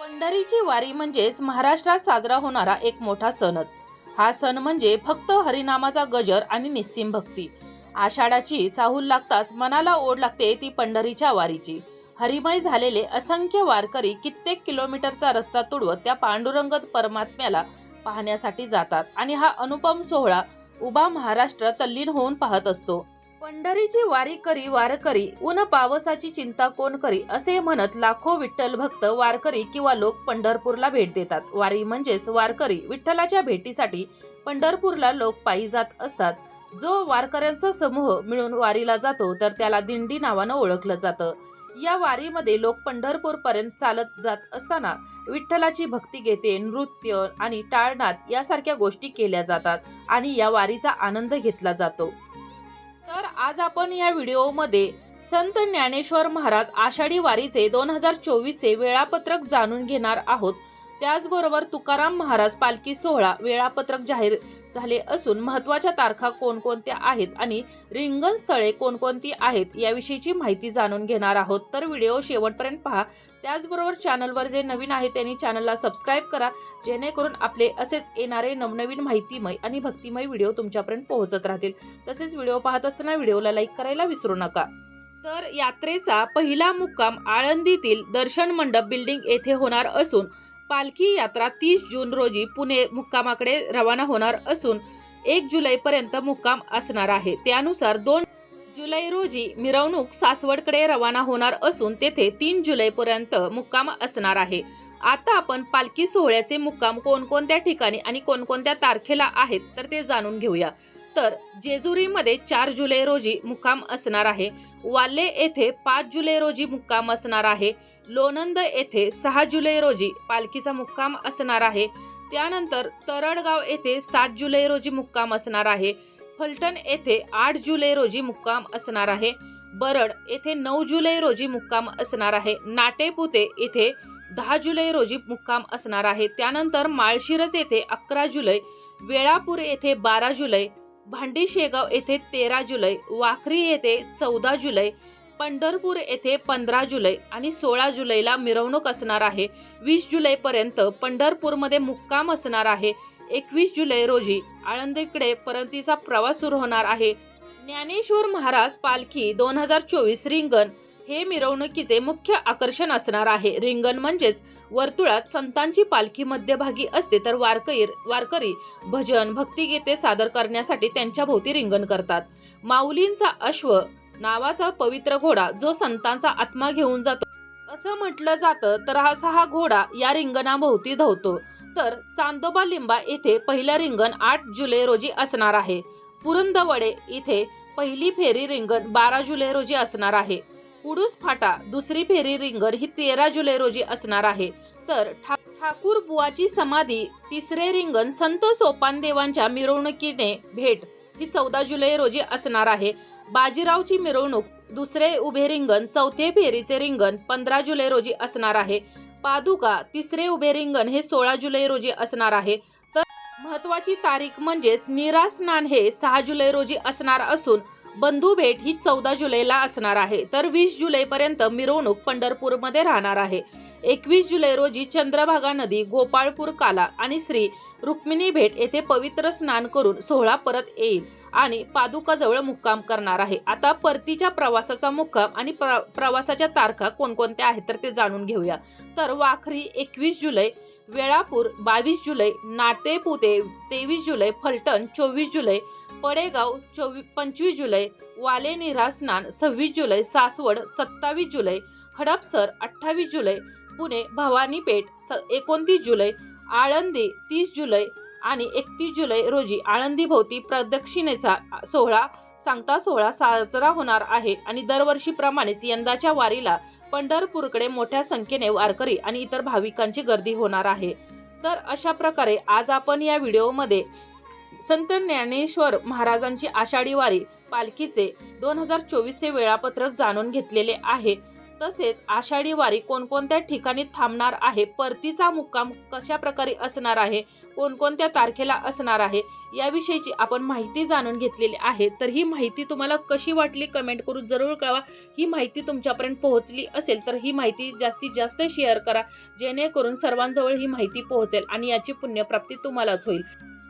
पंढरीची वारी म्हणजेच महाराष्ट्रात साजरा होणारा एक मोठा सणच. हा सण म्हणजे फक्त हरिनामाचा गजर आणि निस्सीम भक्ती. आषाढाची चाहूल लागताच मनाला ओढ लागते ती पंढरीच्या वारीची. हरिमय झालेले असंख्य वारकरी कित्येक किलोमीटरचा रस्ता तुडवत त्या पांडुरंगत परमात्म्याला पाहण्यासाठी जातात आणि हा अनुपम सोहळा उभा महाराष्ट्र तल्लीन होऊन पाहत असतो. पंढरीची वारी करी वारकरी ऊन पावसाची चिंता कोण करी असे म्हणत लाखो विठ्ठल भक्त वारकरी किंवा लोक पंढरपूरला भेट देतात. वारी म्हणजेच वारकरी विठ्ठलाच्या भेटीसाठी पंढरपूरला लोक पायी जात असतात. जो वारकऱ्यांचा समूह मिळून वारीला जातो तर त्याला दिंडी नावानं ओळखलं जातं. या वारीमध्ये लोक पंढरपूर पर्यंत चालत जात असताना विठ्ठलाची भक्ती घेते नृत्य आणि टाळनाद यासारख्या गोष्टी केल्या जातात आणि या वारीचा आनंद घेतला जातो. आज आपण या व्हिडिओमध्ये संत ज्ञानेश्वर महाराज आषाढी वारीचे दोन हजार चोवीसचे वेळापत्रक जाणून घेणार आहोत. त्याचबरोबर तुकाराम महाराज पालखी सोहळा वेळापत्रक जाहीर झाले असून महत्त्वाच्या तारखा कोणकोणत्या आहेत आणि रिंगण स्थळे कोणकोणती आहेत याविषयीची माहिती जाणून घेणार आहोत. तर व्हिडिओ शेवटपर्यंत पहा. त्याचबरोबर चॅनलवर जे नवीन आहे त्यांनी चॅनलला सबस्क्राईब करा जेणेकरून आपले असेच येणारे नवनवीन माहितीमय आणि भक्तिमय व्हिडिओ तुमच्यापर्यंत पोहोचत राहतील. तसेच व्हिडिओ पाहत असताना व्हिडिओला लाईक करायला विसरू नका. तर यात्रेचा पहिला मुक्काम आळंदीतील दर्शन मंडप बिल्डिंग येथे होणार असून पालखी यात्रा तीस जून रोजी पुणे मुक्कामाकडे रवाना होणार असून एक जुलैपर्यंत मुक्काम असणार आहे. त्यानुसार दोन जुलै रोजी मिरवणूक सासवडकडे रवाना होणार असून तेथे तीन जुलैपर्यंत मुक्काम असणार आहे. आता आपण पालखी सोहळ्याचे मुक्काम कोणकोणत्या ठिकाणी आणि कोणकोणत्या तारखेला आहेत तर ते जाणून घेऊया. तर जेजुरीमध्ये चार जुलै रोजी मुक्काम असणार आहे. वाल्ले येथे पाच जुलै रोजी मुक्काम असणार आहे. लोणंद येथे सहा जुलै रोजी पालखीचा मुक्काम असणार आहे. त्यानंतर तरडगाव येथे सात जुलै रोजी मुक्काम असणार आहे. फलटण येथे आठ जुलै रोजी मुक्काम असणार आहे. बरड येथे नऊ जुलै रोजी मुक्काम असणार आहे. नाटेपुते येथे दहा जुलै रोजी मुक्काम असणार आहे. त्यानंतर माळशिरस येथे अकरा जुलै वेळापूर येथे बारा जुलै भांडी शेगाव येथे तेरा जुलै वाखरी येथे चौदा जुलै पंढरपूर येथे पंधरा जुलै आणि सोळा जुलैला मिरवणूक असणार आहे. वीस जुलैपर्यंत पंढरपूरमध्ये मुक्काम असणार आहे. एकवीस जुलै रोजी आळंदीकडे परतीचा प्रवास सुरू होणार आहे. ज्ञानेश्वर महाराज पालखी दोन हजार चोवीस रिंगण हे मिरवणुकीचे मुख्य आकर्षण असणार आहे. रिंगण म्हणजेच वर्तुळात संतांची पालखी मध्यभागी असते तर वारकरी वारकरी भजन भक्तिगीते सादर करण्यासाठी त्यांच्या भोवती रिंगण करतात. माऊलींचा अश्व नावाचा पवित्र घोडा जो संतांचा आत्मा घेऊन जातो. असं म्हटलं जातं तर असा हा घोडा या रिंगणाभोवती धावतो. तर चांदोबा लिंबा येथे पहिलं रिंगण आठ जुलै रोजी असणार आहे. पुरंदवडे इथे पहिली फेरी रिंगण बारा जुलै रोजी असणार आहे. उडूस फाटा दुसरी फेरी रिंगण ही तेरा जुलै रोजी असणार आहे. तर ठा ठाकूर बुवाची समाधी तिसरे रिंगण संत सोपानदेवांच्या मिरवणुकीने भेट ही चौदा जुलै रोजी असणार आहे. बाजीरावची मिरवणूक दुसरे उभे रिंगण चौथे फेरीचे रिंगण पंधरा जुलै रोजी असणार आहे. पादुका तिसरे उभे रिंगण हे सोळा जुलै रोजी असणार आहे. तर महत्वाची तारीख म्हणजेच नीरा स्नान हे सहा जुलै रोजी असणार असून बंधू भेट ही चौदा जुलैला असणार आहे. तर वीस जुलैपर्यंत मिरवणूक पंढरपूरमध्ये राहणार आहे. एकवीस जुलै रोजी चंद्रभागा नदी गोपाळपूर काला आणि श्री रुक्मिणी भेट येथे पवित्र स्नान करून सोहळा परत येईल. आणि पादुकाजवळ मुक्काम करणार आहे. आता परतीच्या प्रवासाचा मुक्काम आणि प्र प्रवासाच्या तारखा कोणकोणत्या आहेत तर ते जाणून घेऊया. तर वाखरी एकवीस जुलै वेळापूर बावीस जुलै नातेपुते तेवीस जुलै फलटण चोवीस जुलै पडेगाव चोवी पंचवीस जुलै वालेनिरा स्नान सव्वीस जुलै सासवड सत्तावीस जुलै हडपसर अठ्ठावीस जुलै पुणे भवानीपेठ स एकोणतीस जुलै आळंदी तीस जुलै आणि एकतीस जुलै रोजी आळंदी भोवती प्रदक्षिणेचा सोहळा सांगता सोहळा साजरा होणार आहे आणि दरवर्षीप्रमाणेच यंदाच्या वारीला पंढरपूरकडे मोठ्या संख्येने वारकरी आणि इतर भाविकांची गर्दी होणार आहे. तर अशा प्रकारे आज आपण या व्हिडिओमध्ये संत ज्ञानेश्वर महाराजांची आषाढी वारी पालखीचे दोन हजार चोवीसचे वेळापत्रक जाणून घेतलेले आहे. तसेच आषाढी वारी कोणकोणत्या ठिकाणी थांबणार आहे? परतीचा मुक्काम कशा प्रकारे असणार आहे? कोणकोणत्या तारखेला असणार आहे याविषयीची आपण माहिती जाणून घेतलेली आहे. तर ही माहिती तुम्हाला कशी वाटली कमेंट करून जरूर कळवा. ही माहिती तुमच्यापर्यंत पोहोचली असेल तर ही माहिती जास्तीत जास्त शेअर करा. जेणेकरून सर्वांजवळ ही माहिती पोहोचेल आणि याची पुण्यप्राप्ती तुम्हालाच होईल.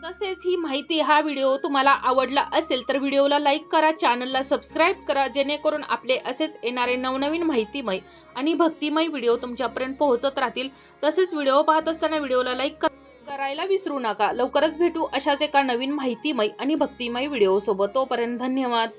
तसेच ही माहिती हा व्हिडिओ तुम्हाला आवडला असेल तर व्हिडिओला लाईक करा चॅनलला सबस्क्राईब करा जेणेकरून आपले असेच येणारे नवनवीन माहितीमय आणि भक्तिमय व्हिडिओ तुमच्यापर्यंत पोहोचत राहतील. तसेच व्हिडिओ पाहत असताना व्हिडिओला लाईक करायला विसरू नका. लवकरच भेटू अशाच एका नवीन माहितीमय आणि भक्तिमय व्हिडिओसोबत. तोपर्यंत धन्यवाद.